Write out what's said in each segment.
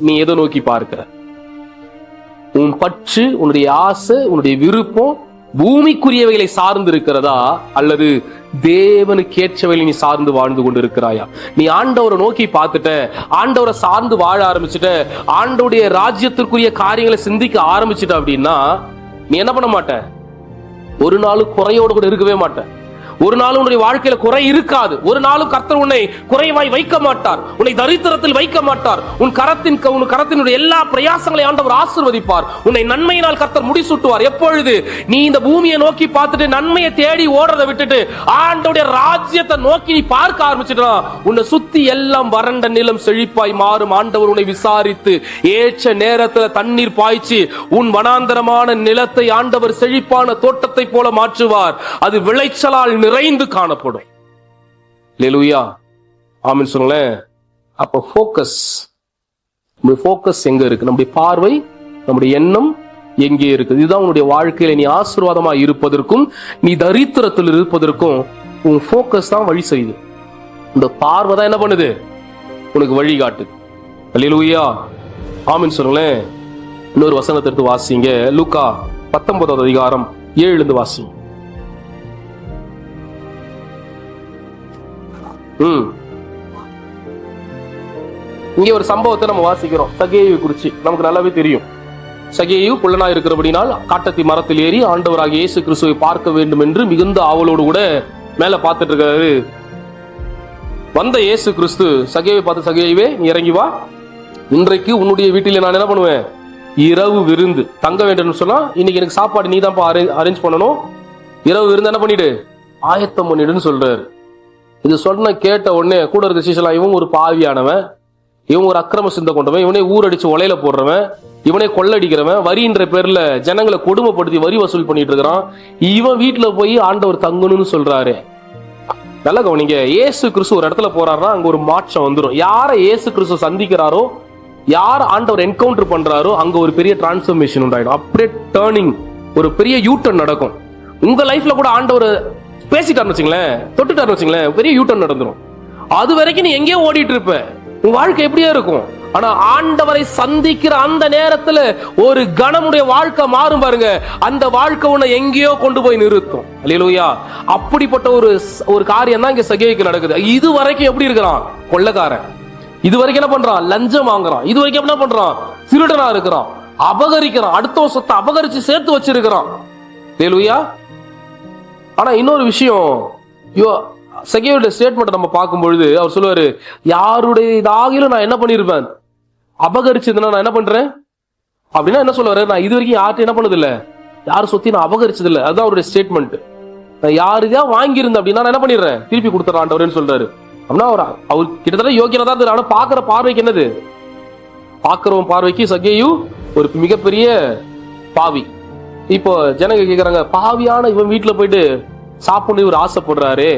நீ எதை நோக்கி பார்க்கிற? உன் பற்று உன்னுடைய ஆசை உன்னுடைய விருப்பம் பூமிக்குரியவைகளை சார்ந்து இருக்கிறதா அல்லது தேவனுக்கு ஏற்றவைகளை நீ சார்ந்து வாழ்ந்து கொண்டு இருக்கிறாயா நீ ஆண்டவரை நோக்கி பார்த்துட்ட ஆண்டவரை சார்ந்து வாழ ஆரம்பிச்சுட்ட ஆண்டவுடைய ராஜ்யத்திற்குரிய காரியங்களை சிந்திக்க ஆரம்பிச்சுட்ட அப்படின்னா நீ என்ன பண்ண மாட்ட? ஒரு நாளும் குறையோடு கூட இருக்கவே மாட்ட. ஒரு நாளும் உன்னுடைய வாழ்க்கையில குறை இருக்காது. ஒரு நாளும் கர்த்தர் உன்னை குறைவாய் வைக்க மாட்டார். உன்னை தரித்திரத்தில் வைக்க மாட்டார். உன் கரத்தின் உன் கரத்தினுடைய எல்லா பிரயாசங்களை ஆண்டவர் ஆசிர்வதிப்பார். உன்னை நன்மையினால் கர்த்தர் முடிசூட்டுவார். எப்பொழுது? நீ இந்த பூமியை நோக்கி பார்த்துட்டு நன்மையை தேடி ஓடுறதை விட்டுட்டு ஆண்டவுடைய ராஜ்யத்தை நோக்கி நீ பார்க்க ஆரம்பிச்சிட்டா உன்னை சுத்தி எல்லாம் வறண்ட நிலம் செழிப்பாய் மாறும். ஆண்டவர் உன்னை விசாரித்து ஏற்ற நேரத்தில் தண்ணீர் பாய்ச்சி உன் வனாந்தரமான நிலத்தை ஆண்டவர் செழிப்பான தோட்டத்தை போல மாற்றுவார். அது விளைச்சலால் நிறைந்து காணப்படும். லெலுயா ஆமின்னு சொல்லுங்களேன். அப்ப ஃபோக்கஸ் நம்முடைய ஃபோக்கஸ் எங்க இருக்கு? நம்முடைய பார்வை நம்முடைய எண்ணம் எங்கே இருக்குது இதுதான் உன்னுடைய வாழ்க்கையில நீ ஆசீர்வாதமா இருப்பதற்கும் நீ தரித்திரத்தில் இருப்பதற்கும் உன் ஃபோக்கஸ் தான் வழி செய்யுது. இந்த பார்வை தான் என்ன பண்ணுது? உனக்கு வழி காட்டுது. அல்லேலூயா ஆமின்னு சொல்லுங்களேன். இன்னொரு வசனத்தை எடுத்து வாசிங்க. லூக்கா பத்தொன்பதாவது அதிகாரம் ஏழுலிருந்து வாசிங்க. ம். இங்கே ஒரு சம்பவத்தை நம்ம வாசிக்கிறோம். சகேயு குறிச்சு. நமக்கு நல்லாவே தெரியும். சகேயு குள்ளனா இருக்கிறபடினால் காட்டத்தி மரத்தில் ஏறி ஆண்டவராக இயேசு கிறிஸ்துவை பார்க்க வேண்டும் என்று மிகுந்த ஆவலோடு கூட மேல பார்த்துட்டு இருக்காரு வந்த இயேசு கிறிஸ்து சகேவை பார்த்து சகேயுவே நீ இறங்கி வா. இன்றைக்கு உன்னுடைய வீட்டில் நான் என்ன பண்ணுவேன்? இரவு விருந்து. தங்க வேண்டும் சொன்னா இன்னைக்கு எனக்கு சாப்பாடு நீ தான் அரேஞ்ச் பண்ணணும். இரவு விருந்து என்ன பண்ணிடு? ஆயத்தம் பண்ணிடுன்னு சொல்றாரு. இது சொன்ன கேட்ட உடனே கூட இருக்க சீசலா இவன் ஒரு பாவியானவன். இவன் ஒரு அக்கிரம சிந்த கொண்டவன். இவனே ஊரடிச்சு உலையில போடுறவன். இவனே கொள்ளடிக்கிறவன். வரின்ற பேர்ல ஜனங்களை கொடுமைப்படுத்தி வரி வசூல் பண்ணிட்டு இருக்கிறான். இவன் வீட்டுல போய் ஆண்டவர் தங்கணும்னு சொல்றாரு. நல்லா கவனிங்க. ஏசு கிறிஸ்து ஒரு இடத்துல போறாருன்னா அங்க ஒரு மாற்றம் வந்துடும் யாரை ஏசு கிறிஸ்து சந்திக்கிறாரோ யார் ஆண்டவர் என்கவுண்டர் பண்றாரோ அங்க ஒரு பெரிய டிரான்ஸ்ஃபர்மேஷன் உண்டாயிடும். அப்படியே டேர்னிங் ஒரு பெரிய யூட்டர்ன் நடக்கும். உங்க லைஃப்ல கூட ஆண்டவர் பேசிட்டார்னு வச்சுங்களேன் தொட்டுட்டார்னு வச்சுங்களேன் பெரிய யூட்டர்ன் நடந்துரும். அது வரைக்கும் நீ எங்கேயோ ஓடிட்டு இருப்ப. உன் வாழ்க்கை எப்படியா இருக்கும். ஆனா ஆண்டவரை சந்திக்கிற அந்த நேரத்துல ஒரு கணமுடைய வாழ்க்கை மாறும் பாருங்க. அந்த வாழ்க்கை உன்னை எங்கேயோ கொண்டு போய் நிறுத்தும். அல்லேலூயா. அப்படிப்பட்ட ஒரு ஒரு காரியம் தான் இங்க சகேவுக்கு நடக்குது. இது வரைக்கும் எப்படி இருக்கிறான்? கொள்ளக்காரன். இது வரைக்கும் என்ன பண்றான்? லஞ்சம் வாங்குறான். இது வரைக்கும் என்ன பண்றான்? திருடனா இருக்கிறான். அபகரிக்கிறான். அடுத்த சொத்தை அபகரிச்சு சேர்த்து வச்சிருக்கிறான். ஆனால் இன்னொரு விஷயம் யோ செகேவுடைய ஸ்டேட்மெண்ட்டை நம்ம பார்க்கும்பொழுது அவர் சொல்லுவார் யாருடைய இதாகிலும் நான் என்ன பண்ணியிருப்பேன் அபகரிச்சதுன்னா நான் என்ன பண்ணுறேன் அப்படின்னா என்ன சொல்லுவாரு? நான் இது வரைக்கும் யார்கிட்ட என்ன பண்ணதில்லை. யார் சொத்தி நான் அபகரிச்சதில்லை. அதுதான் அவருடைய ஸ்டேட்மெண்ட் நான் யாருதா வாங்கியிருந்தேன் அப்படின்னா நான் என்ன பண்ணிடுறேன்? திருப்பி கொடுத்துறேன் ஆண்டவரேன்னு சொல்றாரு. அப்படின்னா அவர் அவர் கிட்டத்தட்ட யோகியனா தான் இருந்தாரு ஆனால் பார்க்குற பார்வைக்கு என்னது? பார்க்குறவன் பார்வைக்கு சகேயு ஒரு மிகப்பெரிய பாவி. இப்போ ஜனங்க கேக்குறாங்க பாவியான இவன் வீட்டுல போயிட்டு சாப்பிடணும் இவர் ஆசைப்படுறாரு.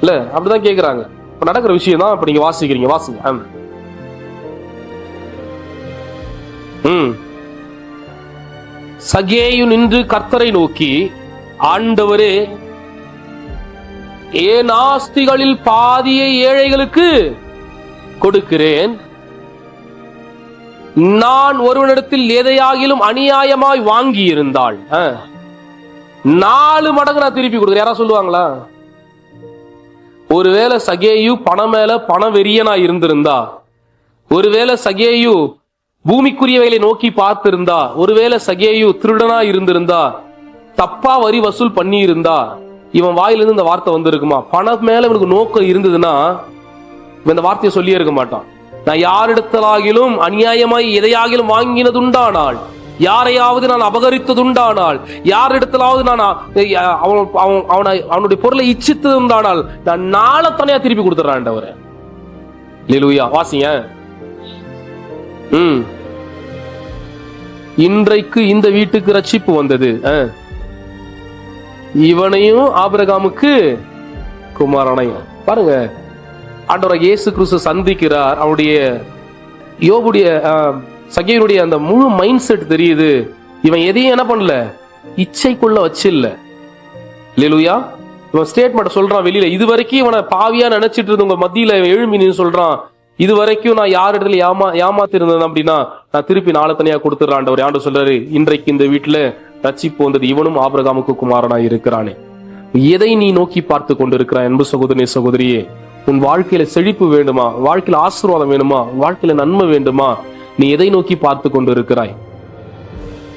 இல்ல அப்படிதான் கேக்குறாங்க. இப்ப நடக்கிற விஷயம் தான் இப்ப நீங்க வாசிக்கிறீங்க வாசிங்க. ம். சகேயு நின்று கர்த்தரை நோக்கி ஆண்டவரே ஏன் ஆஸ்திகளில் பாதியை ஏழைகளுக்கு கொடுக்கிறேன்? நான் ஒருவனிடத்தில் எதையாகிலும் அநியாயமாய் வாங்கி இருந்தாள் நாலு மடங்கு நான் திருப்பி கொடுக்குறேன். யாரா சொல்லுவாங்களா? ஒருவேளை சகேயு பணம் மேல பணம் வெறியனா இருந்திருந்தா ஒருவேளை சகேயு பூமிக்குரியவைகளை நோக்கி பார்த்திருந்தா ஒருவேளை சகேயு திருடனா இருந்திருந்தா தப்பா வரி வசூல் பண்ணி இருந்தா இவன் வாயிலிருந்து இந்த வார்த்தை வந்திருக்குமா? பணம் மேல இவனுக்கு நோக்கம் இருந்ததுன்னா இவன் இந்த வார்த்தையை சொல்லியே இருக்க மாட்டான். நான் யாரிடத்தலாகிலும் அநியாயமாய் எதையாகிலும் வாங்கினதுண்டானால் யாரையாவது நான் அபகரித்ததுண்டானால் யாரிடத்திலாவது நான் அவன் அவன் அவனை அவனுடைய பொருளை இச்சித்ததுண்டானால் நான் நாளை தனியா திருப்பி கொடுத்துறான் ஆண்டவரே. லிலுயா வாசிங்க. ம். இன்றைக்கு இந்த வீட்டுக்கு ரட்சிப்பு வந்தது. இவனையும் ஆபிரகாமுக்கு குமாரனையும். பாருங்க. ஆண்டவர் இயேசு கிறிஸ்து சந்திக்கிறார். அவருடைய யோபுடைய சகையனுடைய அந்த முழு மைண்ட் செட் தெரியுது. இவன் எதையும் என்ன பண்ணல? இச்சைக்குள்ள வச்சில்ல. லிலுயா இவன் ஸ்டேட்மெண்ட் சொல்றான் வெளியில இது வரைக்கும் இவனை பாவியா நினைச்சிட்டு இருந்தவங்க மத்தியில இவன் எழும்பி நீ சொல்றான். இது வரைக்கும் நான் யார் இடத்துல ஏமா ஏமாத்திருந்தேன் அப்படின்னா நான் திருப்பி நாளை தனியா கொடுத்துட்றேன் ஆண்டவர். ஆண்டு சொல்றாரு இன்றைக்கு இந்த வீட்டுல ரச்சிப்பு வந்தது இவனும் ஆபிரகாமுக்கு குமாரனா இருக்கிறானே. எதை நீ நோக்கி பார்த்து கொண்டிருக்கிறாய் என்பது சகோதரி சகோதரியே. உன் வாழ்க்கையில செழிப்பு வேண்டுமா? வாழ்க்கையில ஆசீர்வாதம் வேணுமா? வாழ்க்கையில நன்மை வேண்டுமா? நீ எதை நோக்கி பார்த்து கொண்டிருக்கிறாய்?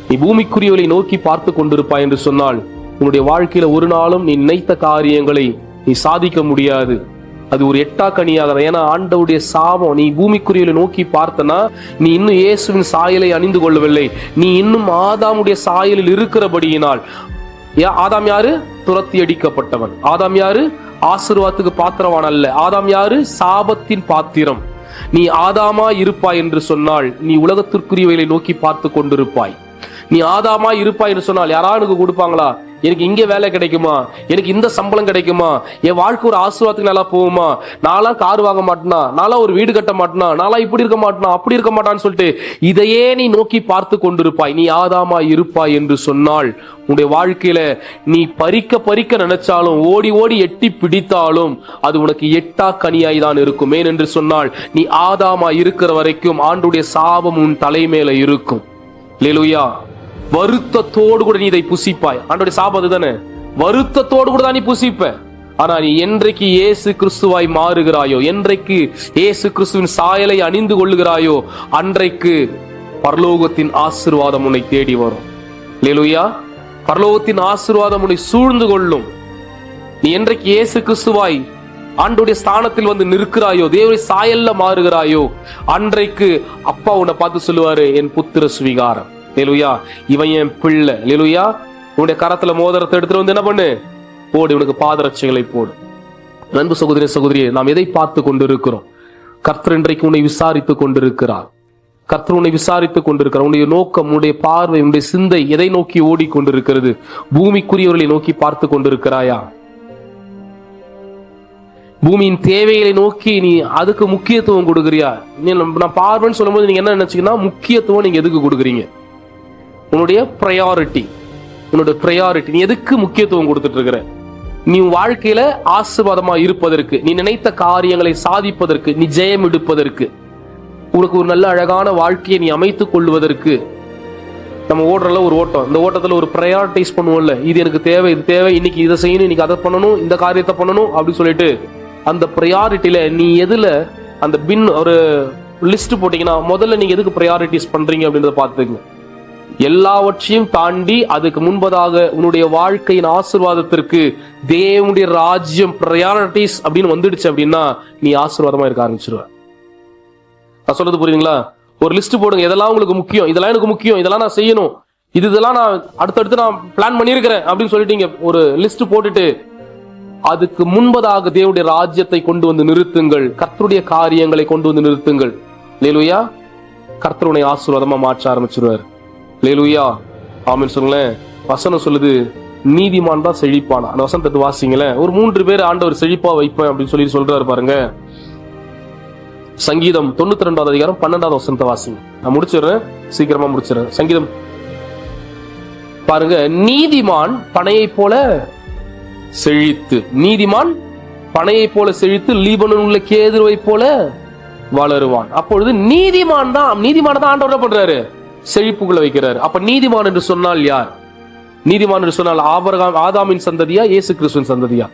நீ பூமிக்குரியவளை நோக்கி பார்த்து கொண்டிருப்பாய் என்று சொன்னால் உன்னுடைய வாழ்க்கையில ஒரு நாளும் நீ நினைத்த காரியங்களை நீ சாதிக்க முடியாது. அது ஒரு எட்டா கனியாக ஏன்னா ஆண்டவுடைய சாபம் நீ பூமிக்குரியவளை நோக்கி பார்த்தனா நீ இன்னும் இயேசுவின் சாயலை அணிந்து கொள்ளவில்லை. நீ இன்னும் ஆதாமுடைய சாயலில் இருக்கிறபடியினால். ஆதாம் யாரு? துரத்தி அடிக்கப்பட்டவன். ஆதாம் யாரு? ஆசிர்வாதத்துக்கு பாத்திரவான் அல்ல. ஆதாம் யாரு? சாபத்தின் பாத்திரம். நீ ஆதாமா இருப்பாய் என்று சொன்னால் நீ உலகத்திற்குரியவைகளை நோக்கி பார்த்து கொண்டிருப்பாய். நீ ஆதாமா இருப்பாய் என்று சொன்னால் யாராவது கொடுப்பாங்களா? எனக்கு இங்கே வேலை கிடைக்குமா? எனக்கு இந்த சம்பளம் கிடைக்குமா? என் வாழ்க்கை ஒரு ஆசீர்வாதத்துக்கு நல்லா போகுமா? நான்லாம் கார் வாங்க மாட்டேனா? நான்லாம் ஒரு வீடு கட்ட மாட்டேனா? நான்லாம் இப்படி இருக்க மாட்டேனா? அப்படி இருக்க மாட்டான்னு சொல்லிட்டு இதையே நீ நோக்கி பார்த்து கொண்டிருப்பாய். நீ ஆதாமா இருப்பாய் என்று சொன்னால் உன்னுடைய வாழ்க்கையில நீ பறிக்க பறிக்க நினைச்சாலும் ஓடி ஓடி எட்டி பிடித்தாலும் அது உனக்கு எட்டா கனியாய் தான் இருக்கும். ஏன் என்று சொன்னால் நீ ஆதாமா இருக்கிற வரைக்கும் ஆண்டுடைய சாபம் உன் தலைமையில இருக்கும். லேலுயா வருத்தத்தோடு கூட நீ இதை புசிப்பாய். ஆண்டோடைய சாபம் அதுதானே? வருத்தத்தோடு கூட தான் நீ புசிப்ப. ஆனா நீ என்றைக்கு இயேசு கிறிஸ்துவாய் மாறுகிறாயோ என்றைக்கு இயேசு கிறிஸ்துவின் சாயலை அணிந்து கொள்ளுகிறாயோ அன்றைக்கு பரலோகத்தின் ஆசிர்வாதம் உன்னை தேடி வரும். லேலுயா பரலோகத்தின் ஆசிர்வாதம் உன்னை சூழ்ந்து கொள்ளும். நீ என்றைக்கு இயேசு கிறிஸ்துவாய் ஆண்டுடைய ஸ்தானத்தில் வந்து நிற்கிறாயோ தேவனுடைய சாயல்ல மாறுகிறாயோ அன்றைக்கு அப்பா உன்னை பார்த்து சொல்லுவாரு என் புத்திர சுவிகாரம். லேலுயா இவன் என் பிள்ளை. லேலுயா உன்னுடைய கரத்துல மோதிரத்தை எடுத்துட்டு வந்து என்ன பண்ணு? போடு இவனுக்கு பாதரட்சைகளை போடு. நண்பு சகோதரி சகோதரியை நாம் எதை பார்த்து கொண்டிருக்கிறோம்? கர்த்தர் இன்றைக்கு உன்னை விசாரித்துக் கொண்டிருக்கிறார். கர்த்தர் உன்னை விசாரித்துக் கொண்டிருக்கிறார். உன்னுடைய நோக்கம் உன்னுடைய பார்வை உன்னுடைய சிந்தை எதை நோக்கி ஓடிக்கொண்டிருக்கிறது? பூமிக்குரியவர்களை நோக்கி பார்த்து கொண்டிருக்கிறாயா? பூமியின் தேவைகளை நோக்கி நீ அதுக்கு முக்கியத்துவம் கொடுக்குறியா? நீ நான் பார்வைன்னு சொல்லும்போது நீங்க என்ன நினைச்சீங்கன்னா முக்கியத்துவம் நீங்க எதுக்கு கொடுக்குறீங்க? உன்னுடைய ப்ரையாரிட்டி உன்னோட ப்ரையாரிட்டி நீ எதுக்கு முக்கியத்துவம் கொடுத்துட்டு இருக்கிற நீ உன் வாழ்க்கையில ஆசிர்வாதமா இருப்பதற்கு நீ நினைத்த காரியங்களை சாதிப்பதற்கு நீ ஜெயம் எடுப்பதற்கு உனக்கு ஒரு நல்ல அழகான வாழ்க்கையை நீ அமைத்துக் கொள்வதற்கு நம்ம ஓடுறல ஒரு ஓட்டம். இந்த ஓட்டத்துல ஒரு ப்ரையாரிட்டைஸ் பண்ணுவோம்ல. இது எனக்கு தேவை இது தேவை இன்னைக்கு இதை செய்யணும் இன்னைக்கு அதை பண்ணணும் இந்த காரியத்தை பண்ணணும் அப்படின்னு சொல்லிட்டு அந்த ப்ரையாரிட்டியில நீ எதுல அந்த பின் ஒரு லிஸ்ட் போட்டீங்கன்னா முதல்ல நீங்க எதுக்கு ப்ரையாரிட்டிஸ் பண்றீங்க அப்படின்றத பார்த்துக்கங்க. எல்லாவற்றையும் தாண்டி அதுக்கு முன்பதாக உன்னுடைய வாழ்க்கையின் ஆசீர்வாதத்திற்கு தேவனுடைய ராஜ்யம் ப்ரையாரிட்டிஸ் அப்படின்னு வந்துடுச்சு அப்படின்னா நீ ஆசீர்வாதமா இருக்க ஆரம்பிச்சிருவ. நான் சொல்றது புரியுதுங்களா? ஒரு லிஸ்ட் போடுங்க. இதெல்லாம் உங்களுக்கு முக்கியம். இதெல்லாம் எனக்கு முக்கியம். இதெல்லாம் நான் செய்யணும். இது இதெல்லாம் நான் அடுத்தடுத்து நான் பிளான் பண்ணியிருக்கிறேன் அப்படின்னு சொல்லிட்டீங்க. ஒரு லிஸ்ட் போட்டுட்டு அதுக்கு முன்பதாக தேவனுடைய ராஜ்யத்தை கொண்டு வந்து நிறுத்துங்கள். கர்த்தருடைய காரியங்களை கொண்டு வந்து நிறுத்துங்கள். லேலுயா கர்த்தருடைய ஆசீர்வாதமா மாற்ற ஆரம்பிச்சிருவார். லேலுயா. ஆமின்னு சொல்லுங்களேன். வசனம் சொல்லுது நீதிமான் தான் செழிப்பான். அந்த வசனத்தை வாசிங்களேன். ஒரு மூன்று பேர் ஆண்டவர் செழிப்பா வைப்பேன் அப்படின்னு சொல்லி சொல்றாரு பாருங்க. சங்கீதம் தொண்ணூத்தி ரெண்டாவது அதிகாரம் பன்னெண்டாவது வசனத்தை வாசிங்க. நான் முடிச்சிடுறேன். சீக்கிரமா முடிச்சிடுறேன். சங்கீதம். பாருங்க நீதிமான் பனையை போல செழித்து நீதிமான் பனையை போல செழித்து லீபனன் உள்ள கேதுருவை போல வளருவான். அப்பொழுது நீதிமான் தான் நீதிமான தான் ஆண்டவர் என்ன பண்றாரு? செழிப்புக்குள்ள வைக்கிறார். அப்ப நீதிமான் என்று சொன்னால் யார்? நீதிமான் என்று சொன்னால் ஆபரகாம் ஆதாமின் சந்ததியா இயேசு கிறிஸ்துவின் சந்ததியா?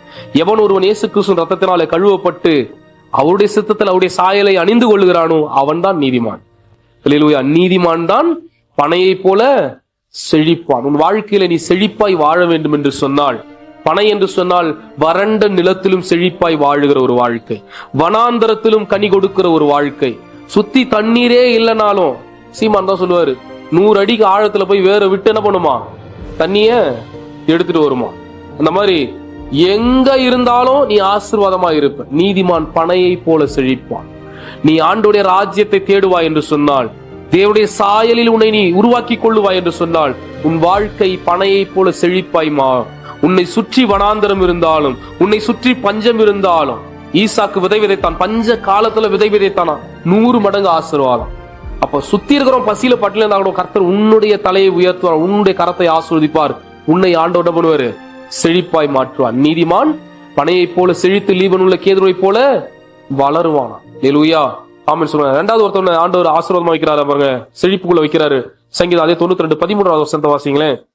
எவன் ஒருவன் இயேசு கிறிஸ்துவின் ரத்தத்தினாலே கழுவப்பட்டு அவருடைய சித்தத்தில் அவருடைய சாயலை அணிந்து கொள்கிறானோ அவன்தான் நீதிமான். நீதிமான் தான் பனையை போல செழிப்பான். உன் வாழ்க்கையில நீ செழிப்பாய் வாழ வேண்டும் என்று சொன்னால் பனை என்று சொன்னால் வறண்ட நிலத்திலும் செழிப்பாய் வாழுகிற ஒரு வாழ்க்கை. வனாந்தரத்திலும் கனி கொடுக்கிற ஒரு வாழ்க்கை. சுத்தி தண்ணீரே இல்லைனாலும் சீமான் தான் சொல்லுவாரு நூறு அடிக்கு ஆழத்துல போய் வேற விட்டு என்ன பண்ணுமா? தண்ணிய எடுத்துட்டு வருமா? அந்த மாதிரி எங்க இருந்தாலும் நீ ஆசீர்வாதமா இருப்ப. நீதிமான் பனையை போல செழிப்பான். நீ ஆண்டுடைய ராஜ்யத்தை தேடுவாய் என்று சொன்னால் தேவனுடைய சாயலில் உன்னை நீ உருவாக்கி கொள்ளுவாய் என்று சொன்னால் உன் வாழ்க்கை பனையை போல செழிப்பாய் உன்னை சுற்றி வனாந்தரம் இருந்தாலும் உன்னை சுற்றி பஞ்சம் இருந்தாலும் ஈசாக்கு விதை விதைத்தான் பஞ்ச காலத்துல விதை விதைத்தானா நூறு மடங்கு ஆசீர்வாதம். அப்ப சுத்தி இருக்கிறவன் பசியில பட்டில இருந்தா கூட கர்த்தர் உன்னுடைய தலையை உயர்த்துவார் உன்னுடைய கரத்தை ஆஸ்வதிப்பார் உன்னை ஆண்டோட பண்ணுவாரு? செழிப்பாய் மாற்றுவார். நீதிமான் பனையைப் போல செழித்து லீபன் உள்ள கேதுருவை போல வளருவானா? லெலுயா ஆமன் சொல்லுங்க. ரெண்டாவது ஒருத்தவங்க ஆண்டவர் ஆசீர்வாதமா வைக்கிறாரு பாருங்க. செழிப்புக்குள்ள வைக்கிறாரு. சங்கீதம் அதே தொண்ணூத்தி ரெண்டு பதிமூன்றாவது வருஷத்தை வாசிங்களேன்.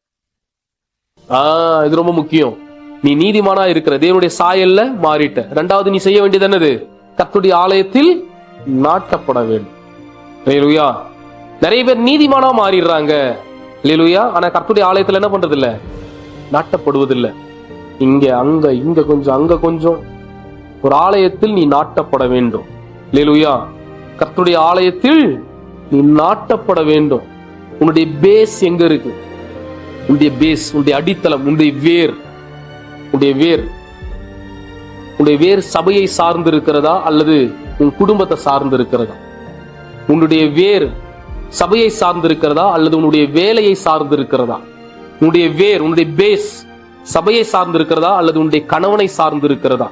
ஆஹ் இது ரொம்ப முக்கியம். நீ நீதிமானா இருக்கிற தேவனுடைய சாயல்ல மாறிட்ட. ரெண்டாவது நீ செய்ய வேண்டியது என்னது? கத்துடைய ஆலயத்தில் நாட்டப்பட வேண்டும். லேலுயா. நிறைய பேர் நீதிமானா மாறிடுறாங்க. லேலுயா ஆனா கர்த்துடைய ஆலயத்துல என்ன பண்றது இல்ல நாட்டப்படுவதில்லை. இங்க அங்க இங்க கொஞ்சம் அங்க கொஞ்சம் ஒரு ஆலயத்தில் நீ நாட்டப்பட வேண்டும். லேலுயா கர்த்துடைய ஆலயத்தில் நீ நாட்டப்பட வேண்டும். உன்னுடைய பேஸ் எங்க இருக்கு? உன்னுடைய பேஸ் உன்னுடைய அடித்தளம் உன்னுடைய வேர். உன்னுடைய வேர். உன்னுடைய வேர் சபையை சார்ந்து இருக்கிறதா அல்லது உன் குடும்பத்தை சார்ந்து இருக்கிறதா உன்னுடைய வேர் சபையை சார்ந்து இருக்கிறதா அல்லது உன்னுடைய வேலையை சார்ந்து இருக்கிறதா உன்னுடைய வேர் உன்னுடைய பேஸ் சபையை சார்ந்து இருக்கிறதா அல்லது உன்னுடைய கணவனை சார்ந்து இருக்கிறதா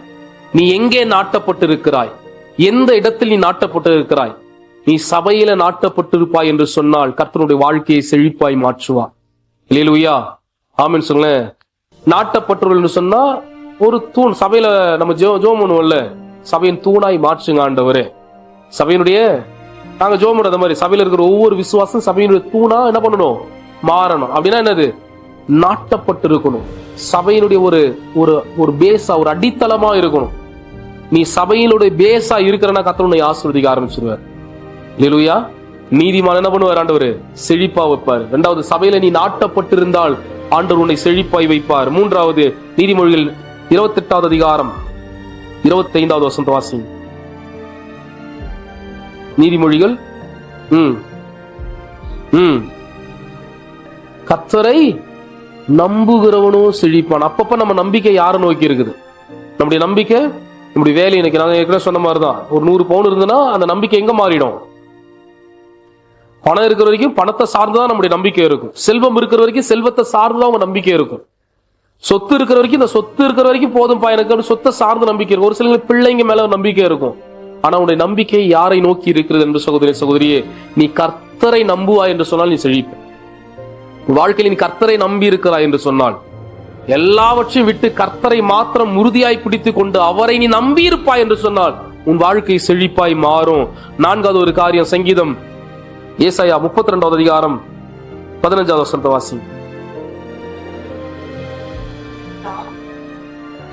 நீ எங்கே நாட்டப்பட்டு இருக்கிறாய் எந்த இடத்தில் நீ நாட்டப்பட்டு இருக்கிறாய் நீ சபையில நாட்டப்பட்டிருப்பாய் என்று சொன்னால் கர்த்தனுடைய வாழ்க்கையை செழிப்பாய் மாற்றுவா. இல்லையா ஆமின்னு சொல்லுங்களேன். நாட்டப்பட்டுள்ளன்னு சொன்னா ஒரு தூண் சபையில நம்ம ஜோ ஜோம் பண்ணுவோம்ல. சபையின் தூணாய் மாற்றுங்க ஆண்டவரே. சபையினுடைய நாங்க ஜோம் பண்ற மாதிரி சபையில இருக்கிற ஒவ்வொரு விசுவாசம் சபையினுடைய தூணா என்ன பண்ணணும்? மாறணும். அப்படின்னா என்னது? நாட்டப்பட்டு இருக்கணும் சபையினுடைய ஒரு ஒரு ஒரு பேஸா ஒரு அடித்தளமா இருக்கணும். நீ சபையினுடைய பேஸா இருக்கிறனா கத்தர் உன்னை ஆசிர்வதிக்க ஆரம்பிச்சிருவார். லெலுயா நீதிமான் என்ன பண்ணுவார்? ஆண்டவர் செழிப்பா வைப்பார். இரண்டாவது சபையில நீ நாட்டப்பட்டிருந்தால் ஆண்டவர் உன்னை செழிப்பாய் வைப்பார். மூன்றாவது நீதிமொழிகள் இருபத்தி எட்டாவது அதிகாரம் இருபத்தி ஐந்தாவது வசந்த வாசிங்க. நீதிமொழிகள்? ம். ம். கத்தரை நம்புகிறவனும் செழிப்பான். அப்பப்ப நம்ம நம்பிக்கை யாரை நோக்கி இருக்குது? நம்முடைய நம்பிக்கை நம்முடைய வேலை எனக்கு நான் ஏற்கனவே சொன்ன மாதிரி தான் ஒரு நூறு பவுன் இருந்ததுன்னா அந்த நம்பிக்கை எங்க மாறிடும்? பணம் இருக்கிற வரைக்கும் பணத்தை சார்ந்துதான் நம்முடைய நம்பிக்கை இருக்கும். செல்வம் இருக்கிற வரைக்கும் செல்வத்தை சார்ந்துதான் உங்க நம்பிக்கை இருக்கும். சொத்து இருக்கிற வரைக்கும் இந்த சொத்து இருக்கிற வரைக்கும் போதும் எனக்கு சொத்தை சார்ந்த நம்பிக்கை இருக்கும். ஒரு சில பிள்ளைங்க மேல நம்பிக்கை இருக்கும். ஆனா உன்னுடைய நம்பிக்கை யாரை நோக்கி இருக்கிறது என்று சகோதரி சகோதரியே நீ கர்த்தரை நம்புவாய் என்று சொன்னால் நீ செழிப்ப. உன் வாழ்க்கையில் நீ கர்த்தரை நம்பி இருக்கிறாய் என்று சொன்னால் எல்லாவற்றையும் விட்டு கர்த்தரை மாத்திரம் உறுதியாய் பிடித்துக் கொண்டு அவரை நீ நம்பி இருப்பாய் என்று சொன்னால் உன் வாழ்க்கை செழிப்பாய் மாறும். நான்காவது ஒரு காரியம் சங்கீதம் ஏசாயா முப்பத்தி ரெண்டாவது அதிகாரம் பதினஞ்சாவது வசனத்தை வாசி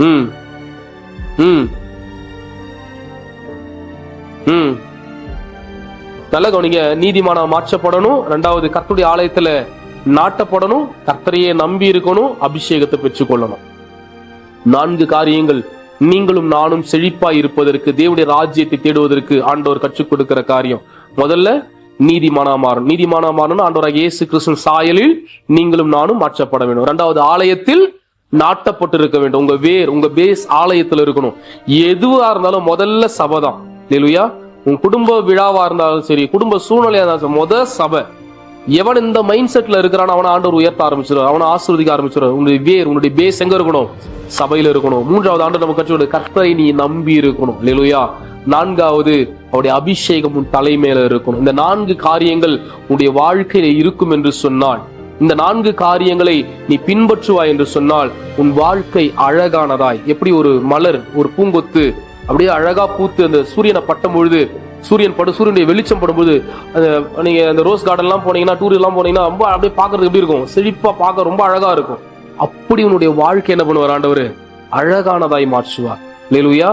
ம். ம். ம். நல்ல கவனிங்க. நீதிமானா மாற்றப்படணும். ரெண்டாவது கர்த்தருடைய ஆலயத்துல நாட்டப்படணும். கர்த்தரையே நம்பி இருக்கணும். அபிஷேகத்தை பெற்றுக்கொள்ளணும். நான்கு காரியங்கள். நீங்களும் நானும் செழிப்பாய் இருப்பதற்கு தேவனுடைய ராஜ்யத்தை தேடுவதற்கு ஆண்டவர் கற்றுக் கொடுக்கிற காரியம். முதல்ல நீதிமானா மாறும் நீதிமானா மாறணும் ஆண்டவராக இயேசு கிருஷ்ணன் சாயலில் நீங்களும் நானும் மாற்றப்பட வேண்டும். இரண்டாவது ஆலயத்தில் நாட்டப்பட்டு இருக்க வேண்டும். உங்க வேர் உங்க பேஸ் ஆலயத்தில் இருக்கணும். எதுவா இருந்தாலும் முதல்ல சபதம் தான் இல்லையா உன் குடும்ப விழாவா இருந்தாலும் சரி குடும்ப சூழ்நிலையா இருந்தாலும் முத சபை. எவன் இந்த மைண்ட் செட்ல இருக்கிறான் அவனை ஆண்டவர் உயர்த்த ஆரம்பிச்சிருவார். அவனை ஆசிர்வதிக்க ஆரம்பிச்சிருவார். உன்னுடைய வேர் உன்னுடைய பேஸ் எங்க இருக்கணும்? சபையில இருக்கணும். மூன்றாவது ஆண்டு நம்ம கட்சியோட கர்த்தரை நீ நம்பி இருக்கணும். இல்லையா நான்காவது அவருடைய அபிஷேகம் உன் தலைமையில இருக்கணும். இந்த நான்கு காரியங்கள் உன்னுடைய வாழ்க்கையில இருக்கும் என்று சொன்னால் இந்த நான்கு காரியங்களை நீ பின்பற்றுவாய் என்று சொன்னால் உன் வாழ்க்கை அழகானதாய். எப்படி ஒரு மலர் ஒரு பூங்கொத்து அப்படியே அழகா பூத்து அந்த சூரியனை பட்டும் பொழுது சூரியன் படு சூரியனுடைய வெளிச்சம் படும்போது அந்த நீங்க அந்த ரோஸ் கார்டன் எல்லாம் போனீங்கன்னா டூர் எல்லாம் போனீங்கன்னா ரொம்ப அப்படியே பாக்குறதுக்கு எப்படி இருக்கும்? செழிப்பா பார்க்க ரொம்ப அழகா இருக்கும். அப்படி உன்னுடைய வாழ்க்கை என்ன பண்ணுவார் ஆண்டவர்? அழகானதாய் மாற்றுவார். லேலுயா